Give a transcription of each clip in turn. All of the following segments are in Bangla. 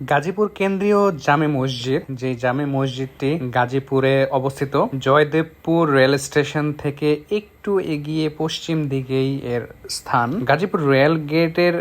গাজীপুর কেন্দ্রীয় জামে মসজিদ যে জামে মসজিদটি গাজীপুরে অবস্থিত জয়দেবপুর রেল স্টেশন থেকে একটু এগিয়ে পশ্চিম দিকেই এর স্থান। গাজীপুর রেল গেটের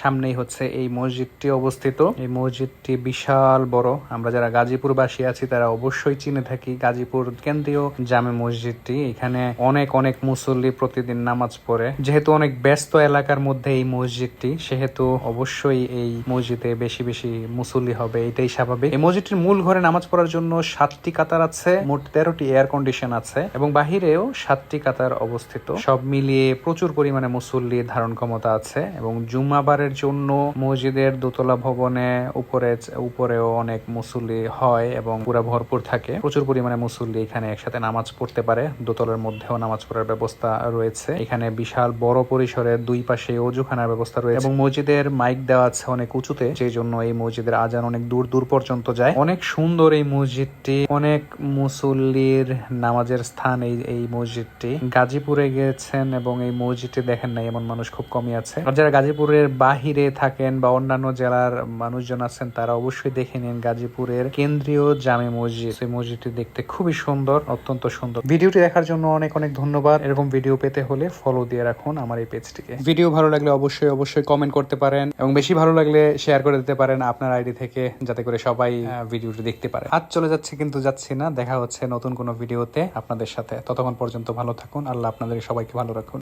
সামনেই হচ্ছে এই মসজিদটি অবস্থিত। এই মসজিদটি বিশাল বড়। আমরা যারা গাজীপুরবাসী আছি, তারা অবশ্যই চিনে থাকি গাজীপুর কেন্দ্রীয় জামে মসজিদটি। এখানে অনেক অনেক মুসল্লি প্রতিদিন নামাজ পড়ে। যেহেতু অনেক ব্যস্ত এলাকার মধ্যে এই মসজিদটি, সেহেতু অবশ্যই এই মসজিদে বেশি বেশি মুসল্লি হবে, এটাই স্বাভাবিক। এই মসজিদটির মূল ঘরে নামাজ পড়ার জন্য সাতটি কাতার আছে, মোট তেরোটি এয়ার কন্ডিশন আছে, এবং বাহিরেও সাতটি কাতার অবস্থিত। সব মিলিয়ে প্রচুর পরিমাণে মুসল্লি ধারণ ক্ষমতা আছে এবং জুম্মাবারের জন্য মসজিদের দোতলা ভবনে উপরে উপরেও অনেক মুসল্লি হয় এবং পুরা ভরপুর থাকে। প্রচুর পরিমাণে মুসল্লি এখানে একসাথে নামাজ পড়তে পারে। দোতলার মধ্যেও নামাজ পড়ার ব্যবস্থা রয়েছে। এখানে বিশাল বড় পরিসরে দুই পাশে অজুখানার ব্যবস্থা রয়েছে এবং মসজিদের মাইক দেওয়া আছে অনেক উঁচুতে সেই জন্য এই মসজিদের আজান অনেক দূর দূর পর্যন্ত যায়। অনেক সুন্দর এই মসজিদটি। অনেক মুসল্লির নামাজের স্থান এই এই মসজিদটি। গাজীপুরে গেছেন এবং এই মসজিদটি দেখেন নাই, এমন মানুষ খুব কমই আছে। আর যারা গাজীপুরের বাহিরে থাকেন বা অন্যান্য জেলার মানুষজন আছেন, তারা অবশ্যই দেখে নিন গাজীপুরের কেন্দ্রীয় জামে মসজিদ। এই মসজিদটি দেখতে খুবই সুন্দর, অত্যন্ত সুন্দর। ভিডিওটি দেখার জন্য অনেক অনেক ধন্যবাদ। এরকম ভিডিও পেতে হলে ফলো দিয়ে রাখুন আমার এই পেজটিকে। ভিডিও ভালো লাগলে অবশ্যই অবশ্যই কমেন্ট করতে পারেন এবং বেশি ভালো লাগলে শেয়ার করে দিতে পারেন আপনার আইডি থেকে, যাতে করে সবাই ভিডিওটি দেখতে পারে। আজ চলে যাচ্ছে কিন্তু যাচ্ছি না, দেখা হচ্ছে নতুন কোনো ভিডিওতে আপনাদের সাথে। ততক্ষণ পর্যন্ত ভালো থাকুন, আল্লাহ আপনাদের সবাইকে ভালো রাখুন।